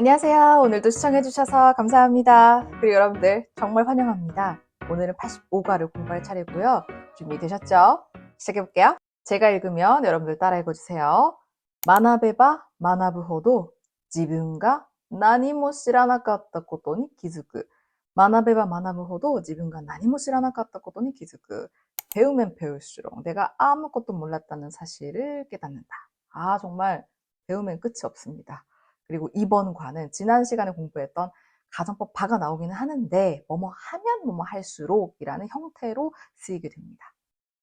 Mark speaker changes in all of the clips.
Speaker 1: 안녕하세요. 오늘도 시청해주셔서 감사합니다. 그리고 여러분들 정말 환영합니다. 오늘은 85가를 공부할 차례고요. 준비되셨죠? 시작해볼게요. 제가 읽으면 여러분들 따라 읽어주세요. 만화배바 만화부호도 지분과 나니모 시라나갔다 고토니 기즈크 만화배바 만화부호도 지분과 나니모 시라나갔다 고토니 기즈크 배우면 배울수록 내가 아무것도 몰랐다는 사실을 깨닫는다. 아 정말 배우면 끝이 없습니다. 그리고 이번 과는 지난 시간에 공부했던 가정법 바가 나오기는 하는데 뭐뭐 하면 뭐뭐 할수록 이라는 형태로 쓰이게 됩니다.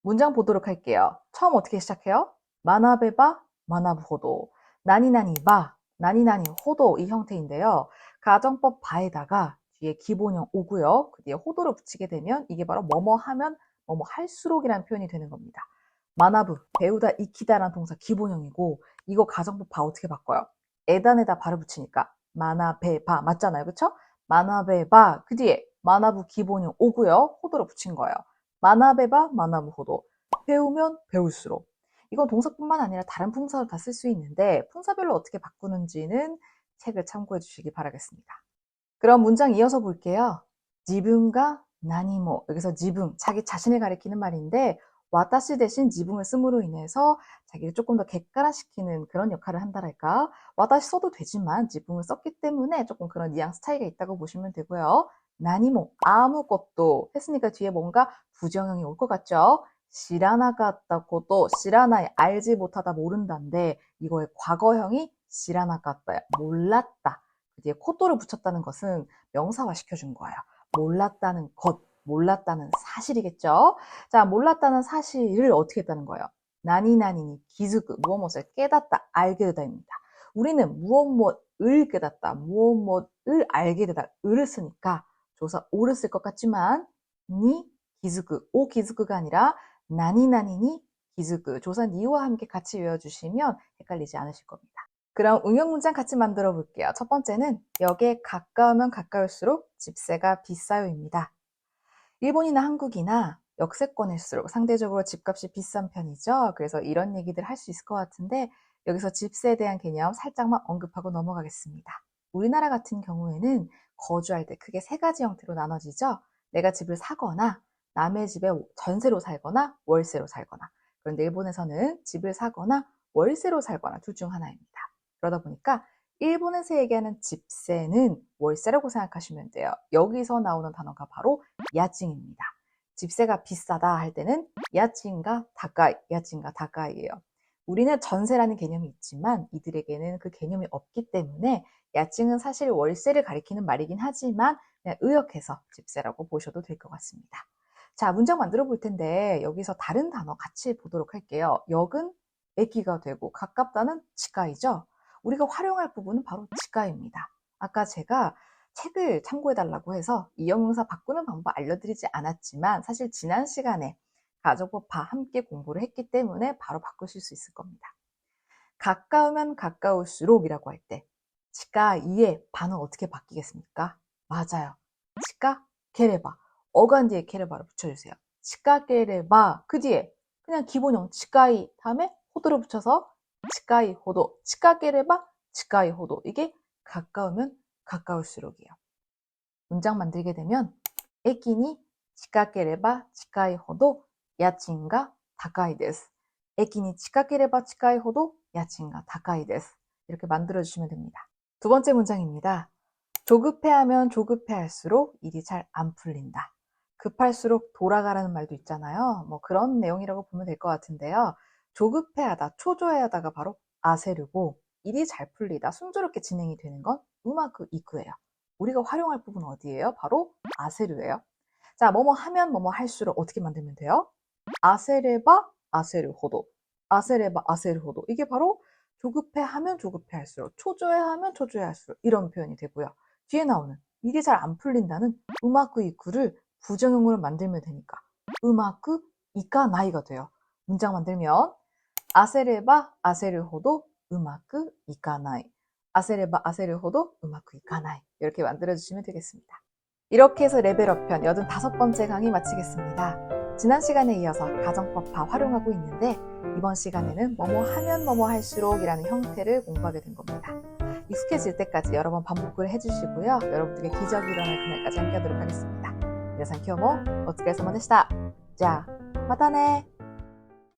Speaker 1: 문장 보도록 할게요. 처음 어떻게 시작해요? 마나베바 마나부 호도 나니나니 바 나니나니 호도 이 형태인데요. 가정법 바에다가 뒤에 기본형 오고요. 그 뒤에 호도를 붙이게 되면 이게 바로 뭐뭐 하면 뭐뭐 할수록이라는 표현이 되는 겁니다. 마나부 배우다 익히다라는 동사 기본형이고 이거 가정법 바 어떻게 바꿔요? 에단에다 바를 붙이니까 마나베바 맞잖아요. 그쵸? 마나베바 그 뒤에 마나부 기본형 오고요. 호도로 붙인 거예요. 마나베바 마나부 호도 배우면 배울수록 이건 동사뿐만 아니라 다른 품사도 다 쓸 수 있는데 품사별로 어떻게 바꾸는지는 책을 참고해 주시기 바라겠습니다. 그럼 문장 이어서 볼게요. 지분과 나니모 여기서 지분 자기 자신을 가리키는 말인데 와타시 대신 지붕을 씀으로 인해서 자기를 조금 더 객관화시키는 그런 역할을 한다랄까. 와타시 써도 되지만 지붕을 썼기 때문에 조금 그런 뉘앙스 차이가 있다고 보시면 되고요. 나니모 아무것도 했으니까 뒤에 뭔가 부정형이 올 것 같죠? 시라나갔다고도 시라나에 알지 못하다 모른다인데 이거의 과거형이 시라나갔다야 몰랐다. 그 뒤에 코도를 붙였다는 것은 명사화 시켜준 거예요. 몰랐다는 것, 몰랐다는 사실이겠죠. 자, 몰랐다는 사실을 어떻게 했다는 거예요? 나니나니니 기즈그 무엇무엇을 깨닫다, 알게 되다입니다. 우리는 무엇무엇을 깨닫다, 무엇무엇을 알게 되다, 을을 쓰니까 조사 오를 쓸 것 같지만 니 기즈그, 오 기즈그가 아니라 나니나니니 기즈그 조사 니와 함께 같이 외워주시면 헷갈리지 않으실 겁니다. 그럼 응용 문장 같이 만들어 볼게요. 첫 번째는 역에 가까우면 가까울수록 집세가 비싸요입니다. 일본이나 한국이나 역세권일수록 상대적으로 집값이 비싼 편이죠. 그래서 이런 얘기들 할 수 있을 것 같은데 여기서 집세에 대한 개념 살짝만 언급하고 넘어가겠습니다. 우리나라 같은 경우에는 거주할 때 크게 세 가지 형태로 나눠지죠. 내가 집을 사거나 남의 집에 전세로 살거나 월세로 살거나 그런데 일본에서는 집을 사거나 월세로 살거나 둘 중 하나입니다. 그러다 보니까 일본에서 얘기하는 집세는 월세라고 생각하시면 돼요. 여기서 나오는 단어가 바로 야증입니다. 집세가 비싸다 할 때는 야증과 다가이, 야증과 다가이예요. 우리는 전세라는 개념이 있지만 이들에게는 그 개념이 없기 때문에 야증은 사실 월세를 가리키는 말이긴 하지만 그냥 의역해서 집세라고 보셔도 될 것 같습니다. 자, 문장 만들어 볼 텐데 여기서 다른 단어 같이 보도록 할게요. 역은 애기가 되고 가깝다는 치가이죠. 우리가 활용할 부분은 바로 지가입니다. 아까 제가 책을 참고해달라고 해서 이형용사 바꾸는 방법 알려드리지 않았지만 사실 지난 시간에 가족법 바 함께 공부를 했기 때문에 바로 바꾸실 수 있을 겁니다. 가까우면 가까울수록이라고 할 때 지가 이에 반응 어떻게 바뀌겠습니까? 맞아요. 지가 게레바 어간 뒤에 게레바를 붙여주세요. 지가 게레바 그 뒤에 그냥 기본형 지가이 다음에 호도를 붙여서 치가이 호도, 치가게레바 치가이 호도. 이게 가까우면 가까울수록이에요. 문장 만들게 되면 에키니 치가게레바 치가이 호도 야친가 다카이 데스. 에키니 치가게레바 치가이 호도 야친가 다카이 데스. 이렇게 만들어 주시면 됩니다. 두 번째 문장입니다. 조급해하면 조급해할수록 일이 잘 안 풀린다. 급할수록 돌아가라는 말도 있잖아요. 뭐 그런 내용이라고 보면 될 것 같은데요. 조급해하다, 초조해하다가 바로 아세르고 일이 잘 풀리다, 순조롭게 진행이 되는 건 우마크 이쿠예요. 우리가 활용할 부분 어디예요? 바로 아세르예요. 자, 뭐뭐 하면 뭐뭐 할수록 어떻게 만들면 돼요? 아세레바 아세르 호도. 아세레바 아세르 호도. 이게 바로 조급해하면 조급해할수록, 초조해하면 초조해할수록 이런 표현이 되고요. 뒤에 나오는 일이 잘 안 풀린다는 우마크 이쿠를 부정형으로 만들면 되니까 우마크 이까 나이가 돼요. 문장 만들면 아세레바 아세르 호도 음악 이까나이. 아세레바 아세르 호도 음악 이까나이. 이렇게 만들어주시면 되겠습니다. 이렇게 해서 레벨업 편 85번째 강의 마치겠습니다. 지난 시간에 이어서 가정법 다 활용하고 있는데 이번 시간에는 뭐뭐 하면 뭐뭐 할수록 이라는 형태를 공부하게 된 겁니다. 익숙해질 때까지 여러 번 반복을 해주시고요. 여러분들에게 기적이 일어날 그날까지 함께하도록 하겠습니다. 皆さん今日もお疲れ様でした。じゃあ、またね